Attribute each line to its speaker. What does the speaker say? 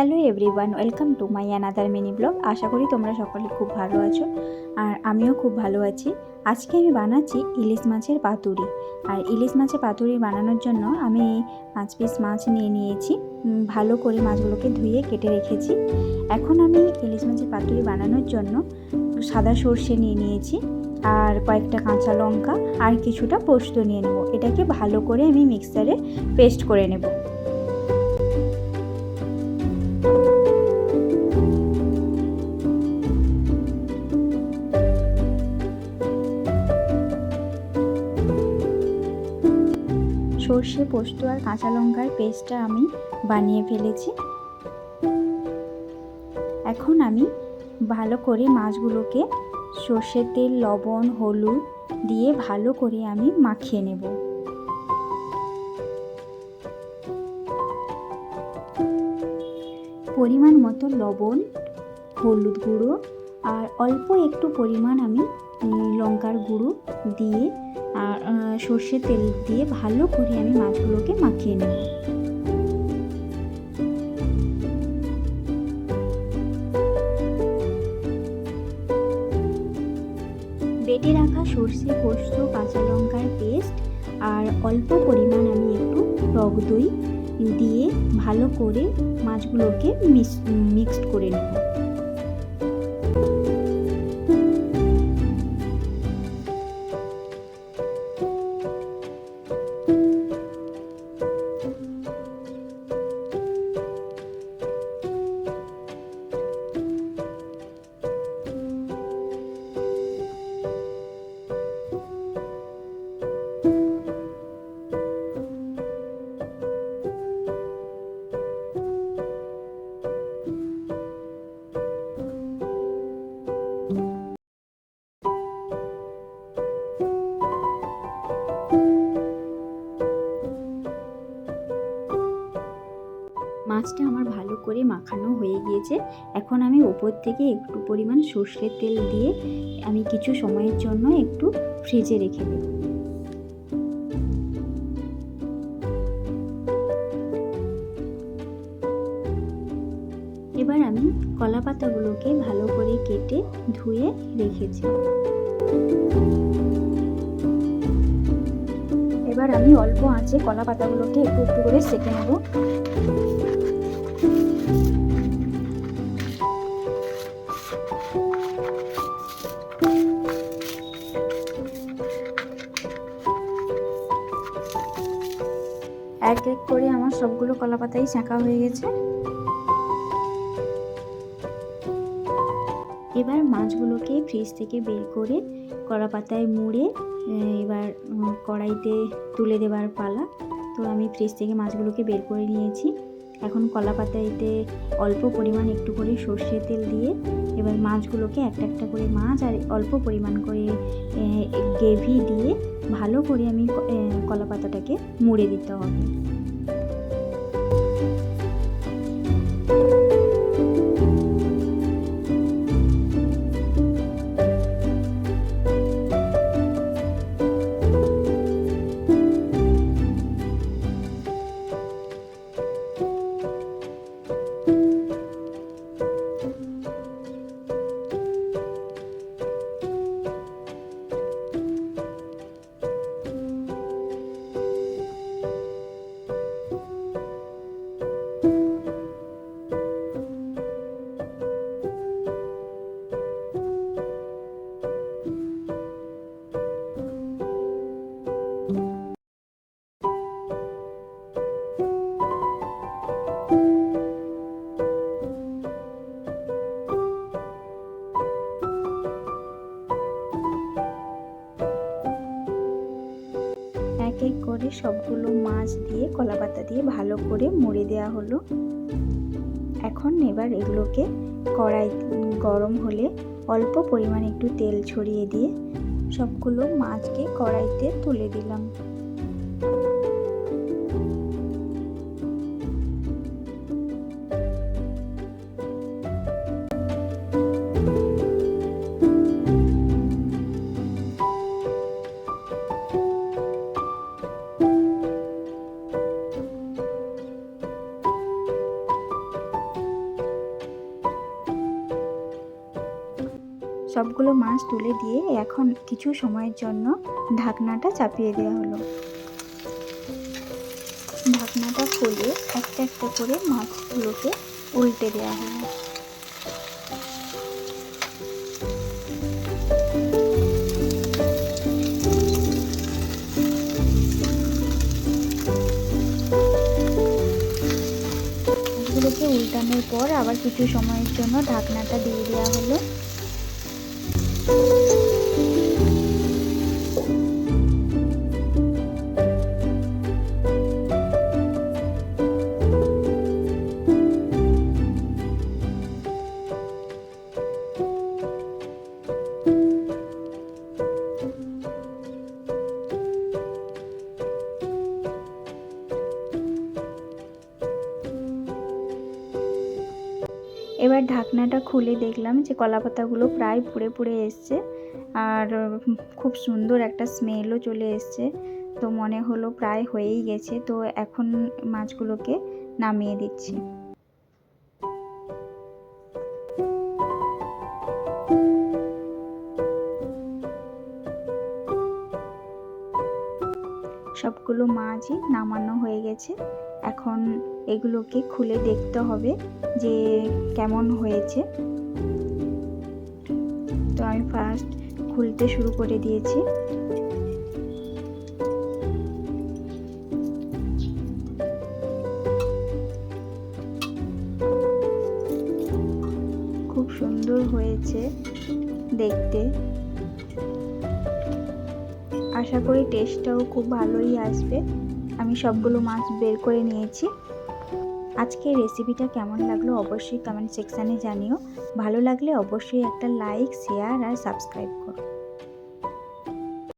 Speaker 1: Hello everyone welcome to my another mini blog আশা করি তোমরা সকলে খুব ভালো আছো। আর আমিও খুব ভালো আছি। আজকে আমি বানাচ্ছি ইলিশ মাছের পাতুরি। আর ইলিশ মাছের পাতুরি বানানোর জন্য আমি পাঁচ পিস মাছ নিয়ে নিয়েছি। ভালো করে মাছগুলোকে ধুয়ে কেটে রেখেছি। এখন আমি ইলিশ মাছের পাতুরি বানানোর জন্য সাদা সর্ষে নিয়ে নিয়েছি আর কয়েকটা কাঁচা লঙ্কা আর কিছুটা পোস্ত নিয়ে নেব। এটাকে ভালো করে আমি মিক্সারে পেস্ট করে নেব। সর্ষে পোস্ত আর কাঁচা লঙ্কার পেস্টটা আমি বানিয়ে ফেলেছি। এখন আমি ভালো করে মাছগুলোকে সর্ষের তেল, লবণ, হলুদ দিয়ে ভালো করে আমি মাখিয়ে নেব। পরিমাণ মতো লবণ, হলুদ গুঁড়ো আর অল্প একটু পরিমাণ আমি লঙ্কার গুঁড়ো দিয়ে আর আহ, সর্ষের তেল দিয়ে ভালো করে আমি মাছগুলোকে মাখিয়ে নেব। বেটে রাখা সর্ষে পোস্ত কাঁচা লঙ্কার পেস্ট আর অল্প পরিমাণ আমি একটু টক দই দিয়ে ভালো করে মাছগুলোকে মিক্সড করে নেব। মাছটা আমার ভালো করে মাখানো হয়ে গিয়েছে। এখন আমি ওপর থেকে একটু পরিমাণ সর্ষের তেল দিয়ে আমি কিছু সময়ের জন্য একটু ফ্রিজে রেখে দেব। এবার আমি কলা পাতাগুলোকে ভালো করে কেটে ধুয়ে রেখেছি। এবার আমি অল্প আঁচে কলা পাতাগুলোকে একটু একটু করে সেঁকে নেব। এক এক করে আমার সবগুলো কলা পাতাই ছাঁকা হয়ে গেছে। এবার মাছগুলোকে ফ্রিজ থেকে বের করে কলা পাতায় মুড়ে এবার কড়াইতে তুলে দেবার পালা। তো আমি ফ্রিজ থেকে মাছগুলোকে বের করে নিয়েছি। এখন কলা পাতাইতে অল্প পরিমাণ একটু করে সর্ষের তেল দিয়ে এবার মাছগুলোকে একটা একটা করে মাছ আর অল্প পরিমাণ করে গ্রেভি দিয়ে ভালো করে আমি কলা পাতাটাকে মুড়ে দিতে হবে। সবগুলো মাছ দিয়ে কলা পাতা দিয়ে ভালো করে মুড়ে দেওয়া হলো। এখন এবার এগুলোকে কড়াই, গরম হলে অল্প পরিমাণে একটু তেল ছড়িয়ে দিয়ে সবগুলো মাছকে কড়াইতে তুলে দিলাম। সবগুলো মাছ তুলে দিয়ে এখন কিছু সময়ের জন্য ঢাকনাটা চাপিয়ে দেওয়া হলো। ঢাকনাটা খুলে একটা একটা করে মাছগুলোকে উল্টে দেওয়া হলো। উল্টানোর পর আবার কিছু সময়ের জন্য ঢাকনাটা দিয়ে দেওয়া হলো। এবার ঢাকনাটা খুলে দেখলাম যে কলা পাতাগুলো প্রায় পুড়ে পুড়ে এসছে আর খুব সুন্দর একটা স্মেলও চলে এসছে। তো মনে হলো প্রায় হয়েই গেছে, তো এখন মাছগুলোকে নামিয়ে দিচ্ছি। সবগুলো মাছই নামানো হয়ে গেছে। এখন এগুলোকে খুলে দেখতে হবে যে কেমন হয়েছে। তো আমি ফার্স্ট খুলতে শুরু করে দিয়েছি। খুব সুন্দর হয়েছে দেখতে। আশা করি টেস্টটাও খুব ভালোই আসবে। আমি সবগুলো মাছ বের করে নিয়েছি। আজকে রেসিপিটা কেমন লাগল অবশ্যই কমেন্ট সেকশানে জানিও। ভালো লাগলে অবশ্যই একটা লাইক শেয়ার আর সাবস্ক্রাইব করো।